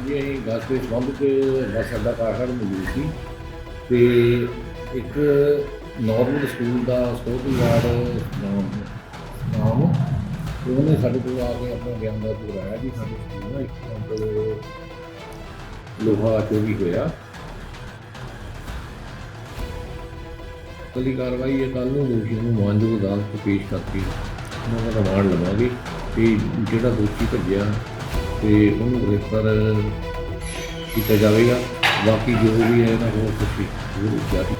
ਹਾਂਜੀ ਅਸੀਂ ਬੱਸ ਦੇ ਸੰਬੰਧ 'ਚ ਬੱਸ ਅੱਡਾ ਕਾਰਖਾਨਾ ਮੌਜੂਦ ਸੀ। ਤੇ ਇੱਕ ਨਾਰਮਲ ਸਕੂਲ ਦਾ ਸਕਿਉਰਟੀ ਗਾਰਡ ਨਾਮ ਉਹਨੇ ਸਾਡੇ ਕੋਲ ਆ ਕੇ ਆਪਣਾ ਗਿਆਨ ਦਾ ਕਰਾਇਆ ਜੀ ਸਾਡੇ ਸਕੂਲ ਨਾਲ ਇੱਕ ਕਾਊਂਟਰ ਲੋਹਾ ਚੋਰੀ ਹੋਇਆ। ਅਗਲੀ ਕਾਰਵਾਈ ਇਹ ਕੱਲ ਨੂੰ ਦੋਸ਼ੀ ਨੂੰ ਮਾਨਯੋਗ ਅਦਾਲਤ ਪੇਸ਼ ਕਰਕੇ ਉਹਨਾਂ ਦਾ ਰਿਮਾਂਡ ਲਵਾਂਗੇ। ਤੇ ਜਿਹੜਾ ਦੋਸ਼ੀ ਭੱਜਿਆ ਤੇ ਉਹਨੂੰ ਗ੍ਰਿਫਤਾਰ ਕੀਤਾ ਜਾਵੇਗਾ। ਬਾਕੀ ਜੋ ਵੀ ਹੈ ਨਾ ਹੋਰ ਕੁਛ ਹੋਰ ਜਾਰੀ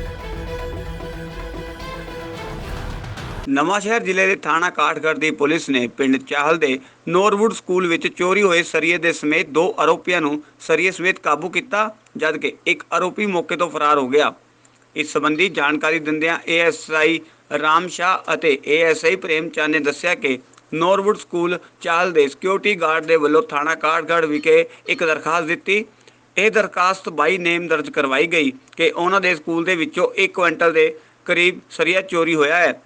ਨਵਾਂਸ਼ਹਿਰ ਜ਼ਿਲ੍ਹੇ ਦੇ ਥਾਣਾ ਕਾਠਗੜ੍ਹ ਦੀ ਪੁਲਿਸ ਨੇ ਪਿੰਡ ਚਾਹਲ ਦੇ ਨੋਰਵੁੱਡ ਸਕੂਲ ਵਿੱਚ ਚੋਰੀ ਹੋਏ ਸਰੀਏ ਦੇ ਸਮੇਤ ਦੋ ਆਰੋਪੀਆਂ ਨੂੰ ਸਰੀਏ ਸਮੇਤ ਕਾਬੂ ਕੀਤਾ ਜਦਕਿ ਇੱਕ ਆਰੋਪੀ ਮੌਕੇ ਤੋਂ ਫਰਾਰ ਹੋ ਗਿਆ। ਇਸ ਸੰਬੰਧੀ ਜਾਣਕਾਰੀ ਦਿੰਦਿਆਂ ਏਐਸਆਈ ਰਾਮ ਸ਼ਾਹ ਅਤੇ ਏਐਸਆਈ ਪ੍ਰੇਮ ਚੰਦ ਨੇ ਦੱਸਿਆ ਕਿ ਨੌਰਵੁੱਡ ਸਕੂਲ ਚਾਹਲ ਦੇ ਸਿਕਿਉਰਿਟੀ ਗਾਰਡ ਦੇ ਵੱਲੋਂ ਥਾਣਾ ਕਾਠਗੜ੍ਹ ਵਿਖੇ ਇੱਕ ਦਰਖਾਸਤ ਦਿੱਤੀ। ਇਹ ਦਰਖਾਸਤ 22 ਨੇਮ ਦਰਜ ਕਰਵਾਈ ਗਈ ਕਿ ਉਹਨਾਂ ਦੇ ਸਕੂਲ ਦੇ ਵਿੱਚੋਂ 1 ਕੁਇੰਟਲ ਦੇ ਕਰੀਬ ਸਰੀਆ ਚੋਰੀ ਹੋਇਆ ਹੈ।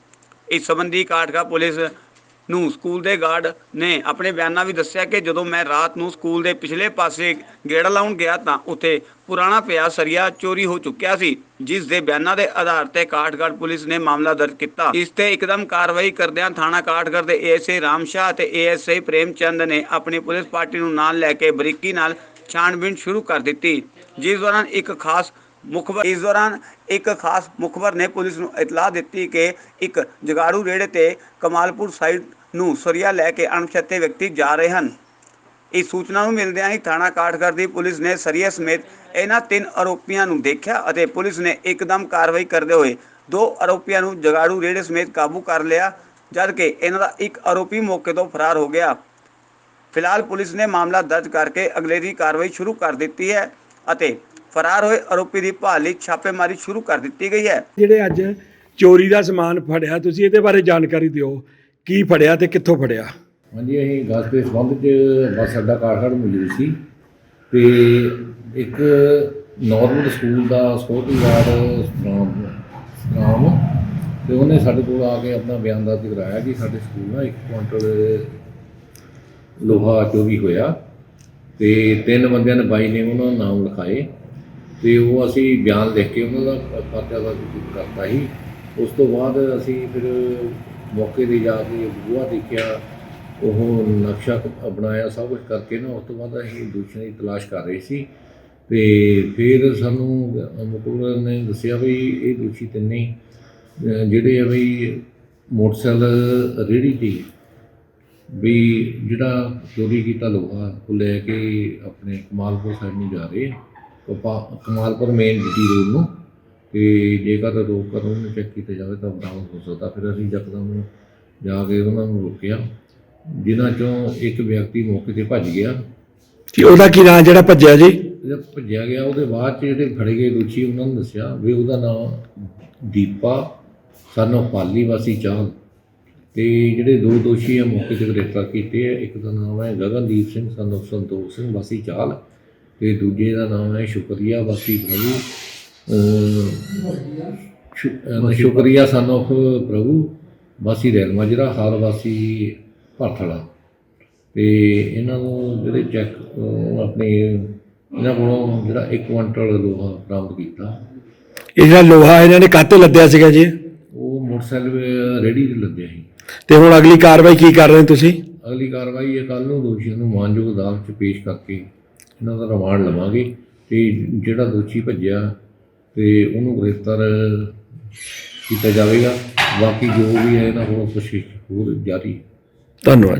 ਇਸ ਸੰਬੰਧੀ ਕਾਠਗੜ੍ਹ ਪੁਲਿਸ ਨੂੰ ਸਕੂਲ ਦੇ ਗਾਰਡ ਨੇ ਆਪਣੇ ਬਿਆਨਾਂ ਵਿੱਚ ਦੱਸਿਆ ਕਿ ਜਦੋਂ ਮੈਂ ਰਾਤ ਨੂੰ ਸਕੂਲ ਦੇ ਪਿਛਲੇ ਪਾਸੇ ਗੇੜਾ ਲਾਉਣ ਗਿਆ ਤਾਂ ਉੱਥੇ ਪੁਰਾਣਾ ਪਿਆ ਸਰੀਆ ਚੋਰੀ ਹੋ ਚੁੱਕਿਆ ਸੀ, ਜਿਸ ਦੇ ਬਿਆਨਾਂ ਦੇ ਆਧਾਰ ਤੇ ਕਾਠਗੜ ਪੁਲਿਸ ਨੇ ਮਾਮਲਾ ਦਰਜ ਕੀਤਾ। ਇਸ ਤੇ ਇੱਕਦਮ ਕਾਰਵਾਈ ਕਰਦਿਆਂ ਥਾਣਾ ਕਾਠਗੜ੍ਹ ਦੇ ਏਐਸਏ ਰਾਮਸ਼ਾਹ ਅਤੇ ਏਐਸਆਈ ਪ੍ਰੇਮ ਚੰਦ ਨੇ ਆਪਣੀ ਪੁਲਿਸ ਪਾਰਟੀ ਨੂੰ ਨਾਲ ਲੈ ਕੇ ਬਰੀਕੀ ਨਾਲ ਛਾਣਬੀਣ ਸ਼ੁਰੂ ਕਰ ਦਿੱਤੀ, ਜਿਸ ਦੌਰਾਨ ਇੱਕ ਖਾਸ ਮੁਖਬਰ ਇਸ ਦੌਰਾਨ ਇੱਕ ਖਾਸ ਮੁਖਬਰ ਨੇ ਪੁਲਿਸ ਨੂੰ ਇਤਲਾਹ ਦਿੱਤੀ ਕਿ ਇੱਕ ਜਗਾੜੂ ਰੇੜੇ ਤੇ ਕਮਾਲਪੁਰ ਸਾਈਡ ਨੂੰ ਸਰੀਆ ਲੈ ਕੇ ਅਣਪਛਾਤੇ ਵਿਅਕਤੀ ਜਾ ਰਹੇ ਹਨ। ਇਸ ਸੂਚਨਾ ਨੂੰ ਮਿਲਦਿਆਂ ਹੀ ਥਾਣਾ ਕਾਠਗੜ੍ਹ ਦੀ ਪੁਲਿਸ ਨੇ ਸਰੀਆ ਸਮੇਤ ਇਹਨਾਂ ਤਿੰਨ ਆਰੋਪੀਆਂ ਨੂੰ ਦੇਖਿਆ ਅਤੇ ਪੁਲਿਸ ਨੇ ਇੱਕਦਮ ਕਾਰਵਾਈ ਕਰਦੇ ਹੋਏ ਦੋ ਆਰੋਪੀਆਂ ਨੂੰ ਜਗਾੜੂ ਰੇੜੇ ਸਮੇਤ ਕਾਬੂ ਕਰ ਲਿਆ, ਜਦਕਿ ਇਹਨਾਂ ਦਾ ਇੱਕ ਆਰੋਪੀ ਮੌਕੇ ਤੋਂ ਫਰਾਰ ਹੋ ਗਿਆ। ਫਿਲਹਾਲ ਪੁਲਿਸ ਨੇ ਮਾਮਲਾ ਦਰਜ ਕਰਕੇ ਅਗਲੇਰੀ ਕਾਰਵਾਈ ਸ਼ੁਰੂ ਕਰ ਦਿੱਤੀ ਹੈ ਅਤੇ ਫਰਾਰ ਹੋਏ ਆਰੋਪੀ ਦੀ ਭਾਲ ਲਈ ਛਾਪੇਮਾਰੀ ਸ਼ੁਰੂ ਕਰ ਦਿੱਤੀ ਗਈ ਹੈ। ਜਿਹੜੇ ਅੱਜ ਚੋਰੀ ਦਾ ਸਮਾਨ ਫੜਿਆ ਤੁਸੀਂ ਇਹਦੇ ਬਾਰੇ ਜਾਣਕਾਰੀ ਦਿਓ। ਕੀ ਫੜਿਆ ਤੇ ਕਿੱਥੋਂ ਫੜਿਆ? ਹਾਂਜੀ ਅਸੀਂ ਬੱਸ ਦੇ ਸੰਬੰਧ 'ਚ ਬੱਸ ਅੱਡਾ ਕਾਰਖਾਨਾ ਮੌਜੂਦ ਸੀ। ਤੇ ਇੱਕ ਨਾਰਮਲ ਸਕੂਲ ਦਾ ਸਕਿਉਰਟੀ ਗਾਰਡ ਨਾਮ ਨਾਮ ਤੇ ਉਹਨੇ ਸਾਡੇ ਕੋਲ ਆ ਕੇ ਆਪਣਾ ਬਿਆਨ ਦਰਜ ਕਰਾਇਆ ਕਿ ਸਾਡੇ ਸਕੂਲ ਨਾਲ ਇੱਕ ਕੁਇੰਟਲ ਲੋਹਾ ਚੋਰੀ ਹੋਇਆ। ਤੇ ਤਿੰਨ ਬੰਦਿਆਂ ਨੇ ਬਾਈ ਨੇ ਉਹਨਾਂ ਦਾ ਨਾਮ ਲਿਖਾਏ। ਤੇ ਉਹ ਅਸੀਂ ਬਿਆਨ ਲਿਖ ਕੇ ਉਹਨਾਂ ਦਾ ਪਰਚਾ ਦਾ ਕਰਤਾ ਸੀ ਉਸ ਤੋਂ ਬਾਅਦ ਅਸੀਂ ਫਿਰ ਮੌਕੇ ਤੇ ਜਾ ਕੇ ਬੂਹਾ ਦੇਖਿਆ, ਉਹ ਨਕਸ਼ਾ ਕ- ਬਣਾਇਆ, ਸਭ ਕੁਝ ਕਰਕੇ ਨਾ, ਉਸ ਤੋਂ ਬਾਅਦ ਅਸੀਂ ਦੋਸ਼ੀਆਂ ਦੀ ਤਲਾਸ਼ ਕਰ ਰਹੇ ਸੀ ਤੇ ਫਿਰ ਸਾਨੂੰ ਮੁਕੂਰ ਨੇ ਦੱਸਿਆ ਵੀ ਇਹ ਦੋਸ਼ੀ ਤਿੰਨੇ ਜਿਹੜੇ ਆ ਵੀ ਮੋਟਰਸਾਈਕਲ ਰੇੜੀ ਤੇ ਵੀ ਜਿਹੜਾ ਚੋਰੀ ਕੀਤਾ ਲੋਹਾ, ਉਹ ਲੈ ਕੇ ਆਪਣੇ ਕਮਾਲਪੁਰ ਸਾਈਡ ਨੂੰ ਜਾ ਰਹੇ ਆ। ਕਪਾ- ਕਮਾਲਪੁਰ ਮੇਨ ਡੀ ਰੋਡ ਨੂੰ ਤੇ ਜੇਕਰ ਰੋਕ ਕਰ ਉਹਨੂੰ ਚੈੱਕ ਕੀਤਾ ਜਾਵੇ ਤਾਂ ਬਰਾਮਦ ਹੋ ਸਕਦਾ। ਫਿਰ ਅਸੀਂ ਯਕਦਮ ਜਾ ਕੇ ਉਹਨਾਂ ਨੂੰ ਰੋਕਿਆ। ਜਿਨ੍ਹਾਂ ਚੋਂ ਇੱਕ ਵਿਅਕਤੀ ਮੌਕੇ ਤੇ ਭੱਜ ਗਿਆ। ਤੇ ਉਹਦਾ ਕੀ ਨਾਂ ਜਿਹੜਾ ਭੱਜਿਆ ਜੀ? ਜਦ ਭੱਜਿਆ ਗਿਆ ਉਹਦੇ ਬਾਅਦ ਚ ਜਿਹੜੇ ਫੜੇ ਗਏ ਦੋਸ਼ੀ ਉਹਨਾਂ ਨੂੰ ਦੱਸਿਆ ਵੀ ਉਹਦਾ ਨਾਮ ਦੀਪਾ ਸਾਨੂੰ ਪਾਲੀ ਵਾਸੀ ਚਾਹਲ ਤੇ ਜਿਹੜੇ ਦੋ ਦੋਸ਼ੀ ਆ ਮੌਕੇ ਤੇ ਗ੍ਰਿਫਤਾਰ ਕੀਤੇ ਆ। ਇੱਕ ਦਾ ਨਾਮ ਹੈ ਗਗਨਦੀਪ ਸਿੰਘ ਸਾਨੂੰ ਸੰਤੋਖ ਸਿੰਘ ਵਾਸੀ ਚਾਹਲ ਤੇ ਦੂਜੇ ਦਾ ਨਾਮ ਹੈ ਸ਼ੁਕਰੀਆ ਵਾਸੀ ਪ੍ਰਭੂ ਸ਼ੁਕਰੀਆ ਸਾਨੂੰ ਪ੍ਰਭੂ ਵਾਸੀ ਰੈਲ ਮਾਜਰਾ ਹਾਲ ਵਾਸੀ ਭਰਥਲਾ। ਤੇ ਇਹਨਾਂ ਨੂੰ ਜਿਹੜੇ ਚੈੱਕ ਆਪਣੇ ਇਹਨਾਂ ਕੋਲੋਂ ਜਿਹੜਾ 1 ਕੁਇੰਟਲ ਲੋਹਾ ਬਰਾਮਦ ਕੀਤਾ। ਇਹ ਜਿਹੜਾ ਲੋਹਾ ਇਹਨਾਂ ਨੇ ਕਾਤੇ ਲੱਦਿਆ ਸੀਗਾ ਜੀ? ਉਹ ਮੋਟਰਸਾਈਕਲ ਰੇੜੀ ਤੇ ਲੱਦਿਆ ਸੀ। ਤੇ ਹੁਣ ਅਗਲੀ ਕਾਰਵਾਈ ਕੀ ਕਰ ਰਹੇ ਤੁਸੀਂ? ਅਗਲੀ ਕਾਰਵਾਈ ਇਹ ਕੱਲ ਨੂੰ ਦੋਸ਼ੀਆਂ ਨੂੰ ਮਾਨਯੋਗ ਅਦਾਲਤ 'ਚ ਪੇਸ਼ ਕਰਕੇ ਇਹਨਾਂ ਦਾ ਰਿਮਾਂਡ ਲਵਾਂਗੇ ਤੇ ਜਿਹੜਾ ਦੋਸ਼ੀ ਭੱਜਿਆ ਤੇ ਉਹਨੂੰ ਗ੍ਰਿਫਤਾਰ ਕੀਤਾ ਜਾਵੇਗਾ। ਬਾਕੀ ਜੋ ਵੀ ਹੈ, ਇਹਨਾਂ ਕੋਲੋਂ ਕੋਸ਼ਿਸ਼ ਹੋਰ ਜਾਰੀ ਧੰਨਵਾਦ।